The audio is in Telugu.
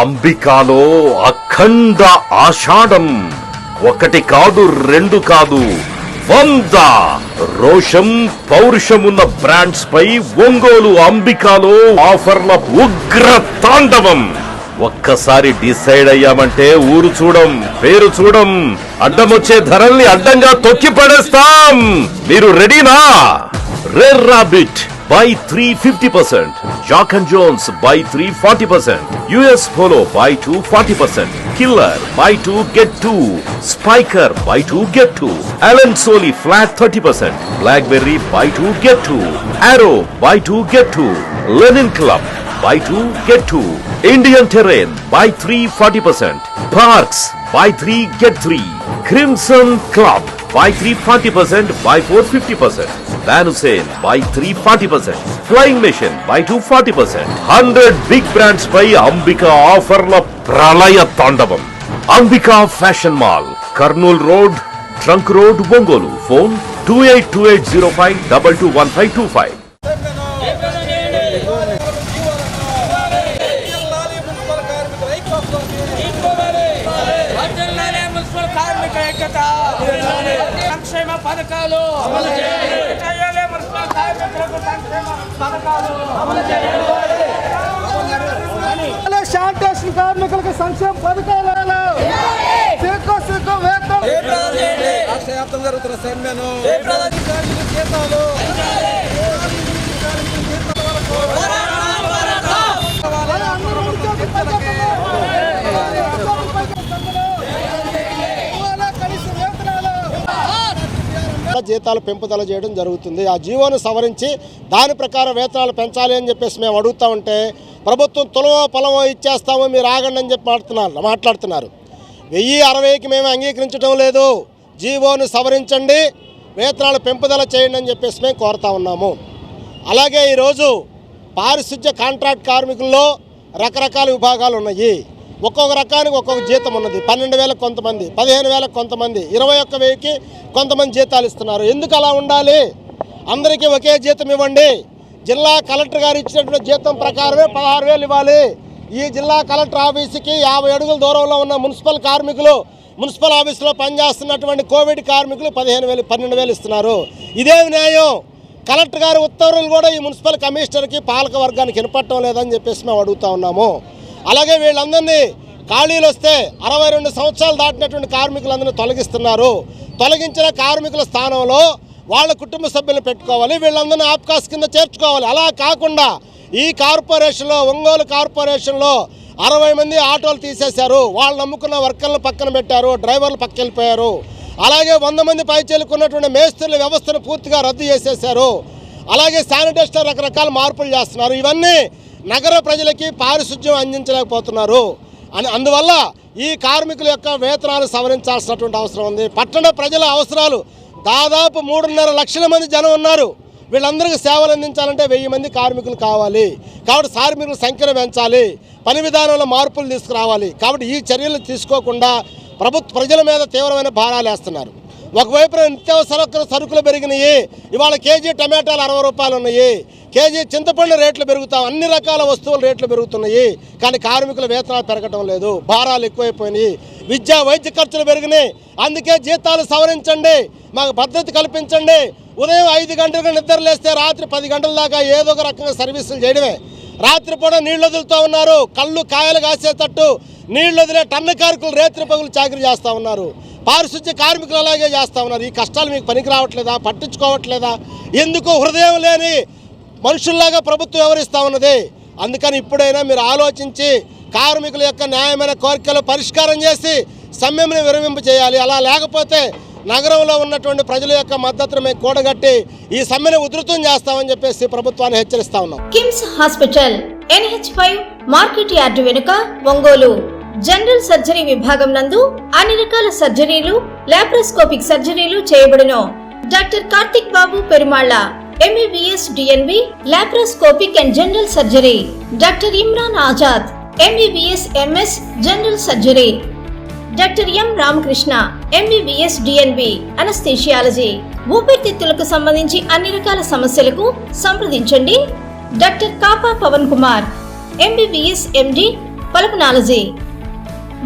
అంబికాలో అఖండ ఆషాఢం. ఒకటి కాదు రెండు కాదు. వంద రోషం పౌరుషమున్న బ్రాండ్స్ పై ఒంగోలు అంబికాలో ఆఫర్ల ఉగ్ర తాండవం. ఒక్కసారి డిసైడ్ అయ్యామంటే ఊరు చూడం పేరు చూడం. అడ్డమొచ్చే ధరల్ని అడ్డంగా తొక్కి పడేస్తాం మీరు రెడీనా? రెర్రాబిట్ by 350%. Jock and Jones by 340%. US Polo by 240%. Killer by 2 get 2. Spiker by 2 get 2. Allen Soli flat 30%. Blackberry by 2 get 2. Arrow by 2 get 2. Lenin Club by 2 get 2. Indian Terrain by 340%. Parks by 3 get 3. Crimson Club buy three 40 percent buy four 50 percent van hussein buy three 40 percent flying machine buy two 40 percent 100 big brands by ambika offer la pralaya తాండవం Ambika fashion mall Kurnool road trunk road Ongole phone two eight two eight zero five double two one five two five జిల్లాలి municipal కార్మికుల ఐక్యత్వం వర్ధిల్లాలి మున్సిపల్ కార్మిక ఐక్యత సంక్షేమ పథకాలు. చేయాలి. మున్సిపల్ కార్మికులకు సంక్షేమ పథకాలు. శానిటేషన్ కార్మికులకు సంక్షేమ పథకాలు సిక్కు సిక్కు వేతనం రాష్ట్ర వ్యాప్తంగా జరుగుతున్న సమ్మెను జీతాలు జీతాలు పెంపుదల చేయడం జరుగుతుంది. ఆ జీవోను సవరించి దాని ప్రకారం వేతనాలు పెంచాలి అని చెప్పేసి మేము అడుగుతా ఉంటే ప్రభుత్వం తులవో పొలమో ఇచ్చేస్తామో మీరు ఆగండి అని చెప్పి మాట్లాడుతున్నారు మాట్లాడుతున్నారు. వెయ్యి అరవైకి మేము అంగీకరించడం లేదు. జీవోను సవరించండి వేతనాలు పెంపుదల చేయండి అని చెప్పేసి మేము కోరుతా ఉన్నాము. అలాగే ఈరోజు పారిశుధ్య కాంట్రాక్ట్ కార్మికుల్లో రకరకాల విభాగాలు ఉన్నాయి. ఒక్కొక్క రకానికి ఒక్కొక్క జీతం ఉన్నది. పన్నెండు వేలకు కొంతమంది పదిహేను వేలకు కొంతమంది ఇరవై ఒక్క వెయ్యికి కొంతమంది జీతాలు ఇస్తున్నారు. ఎందుకు అలా ఉండాలి? అందరికీ ఒకే జీతం ఇవ్వండి. జిల్లా కలెక్టర్ గారు ఇచ్చినటువంటి జీతం ప్రకారమే పదహారు వేలు ఇవ్వాలి. ఈ జిల్లా కలెక్టర్ ఆఫీసుకి యాభై అడుగుల దూరంలో ఉన్న మున్సిపల్ కార్మికులు మున్సిపల్ ఆఫీసులో పనిచేస్తున్నటువంటి కోవిడ్ కార్మికులు పదిహేను వేలు పన్నెండు వేలు ఇస్తున్నారు. ఇదేమి న్యాయం. కలెక్టర్ గారి ఉత్తర్వులు కూడా ఈ మున్సిపల్ కమిషనర్కి పాలక వర్గానికి వినపట్టడం లేదని చెప్పేసి మేము అడుగుతా ఉన్నాము. అలాగే వీళ్ళందరినీ ఖాళీలు వస్తే అరవై రెండు సంవత్సరాలు దాటినటువంటి కార్మికులందరినీ తొలగిస్తున్నారు. తొలగించిన కార్మికుల స్థానంలో వాళ్ళ కుటుంబ సభ్యులు పెట్టుకోవాలి వీళ్ళందరినీ ఆప్కాస్ కింద చేర్చుకోవాలి. అలా కాకుండా ఈ కార్పొరేషన్లో ఒంగోలు కార్పొరేషన్లో అరవై మంది ఆటోలు తీసేశారు. వాళ్ళు నమ్ముకున్న వర్కర్లు పక్కన పెట్టారు డ్రైవర్లు పక్క వెళ్ళిపోయారు. అలాగే వంద మంది పైచేలుకున్నటువంటి మేస్త్రుల వ్యవస్థను పూర్తిగా రద్దు చేసేశారు. అలాగే శానిటేషన్ రకరకాల మార్పులు చేస్తున్నారు. ఇవన్నీ నగర ప్రజలకి పారిశుధ్యం అందించలేకపోతున్నారు. అని అందువల్ల ఈ కార్మికుల యొక్క వేతనాలు సవరించాల్సినటువంటి అవసరం ఉంది. పట్టణ ప్రజల అవసరాలు దాదాపు మూడున్నర లక్షల మంది జనం ఉన్నారు. వీళ్ళందరికీ సేవలు అందించాలంటే వెయ్యి మంది కార్మికులు కావాలి. కాబట్టి కార్మికుల సంఖ్యను పెంచాలి. పని విధానంలో మార్పులు తీసుకురావాలి. కాబట్టి ఈ చర్యలు తీసుకోకుండా ప్రభుత్వ ప్రజల మీద తీవ్రమైన భారాలు వేస్తున్నారు ఒకవైపున నిత్యావసర సరుకులు పెరిగినాయి. ఇవాళ కేజీ టమాటాలు అరవై రూపాయలు ఉన్నాయి. కేజీ చింతపండు రేట్లు పెరుగుతాం అన్ని రకాల వస్తువుల రేట్లు పెరుగుతున్నాయి. కానీ కార్మికుల వేతనాలు పెరగటం లేదు. భారాలు ఎక్కువైపోయినాయి. విద్యా వైద్య ఖర్చులు పెరిగినాయి. అందుకే జీతాలు సవరించండి. మాకు భద్రత కల్పించండి. ఉదయం ఐదు గంటలకు నిద్ర లేస్తే రాత్రి పది గంటల దాకా ఏదో ఒక రకంగా సర్వీసులు చేయడమే. రాత్రిపూట నీళ్ళు వదులుతూ ఉన్నారు. కళ్ళు కాయలు కాసేటట్టు నీళ్ళొదిలే వదిలే టన్ను కార్మికులు రేత్రి పగులు చాకరీ చేస్తూ ఉన్నారు. పారిశుద్ధ్య కార్మికులు అలాగే చేస్తూ ఉన్నారు. ఈ కష్టాలు మీకు పనికి రావట్లేదా? పట్టించుకోవట్లేదా? ఎందుకు హృదయం లేని మనుషుల్లాగా ప్రభుత్వం వివరిస్తూ ఉన్నది. అందుకని ఇప్పుడైనా మీరు ఆలోచించి కార్మికుల యొక్క న్యాయమైన కోరికలు పరిష్కారం చేసి సమ్మెను విరమింపు చేయాలి. అలా లేకపోతే నగరంలో ఉన్నటువంటి ప్రజల యొక్క మద్దతును మేము కూడగట్టి ఈ సమ్మెను ఉధృతం చేస్తామని చెప్పేసి ప్రభుత్వాన్ని హెచ్చరిస్తా ఉన్నాం. KIMS hospital NH five market yard వెనుక ఒంగోలు. జనరల్ సర్జరీ విభాగం నందు అన్ని రకాల సర్జరీలు లాప్రోస్కోపిక్ సర్జరీలు చేయబడును. Doctor Karthik Babu Perumalla MBBS DNB laparoscopic and general surgery doctor Imran Azad MBBS MS general surgery doctor M Ramakrishna MBBS DNB anaesthesiology ఊపిరితిత్తులకు సంబంధించి అన్ని రకాల సమస్యలకు సంప్రదించండి. Doctor Kapa Pavan Kumar MBBS MD pulmonology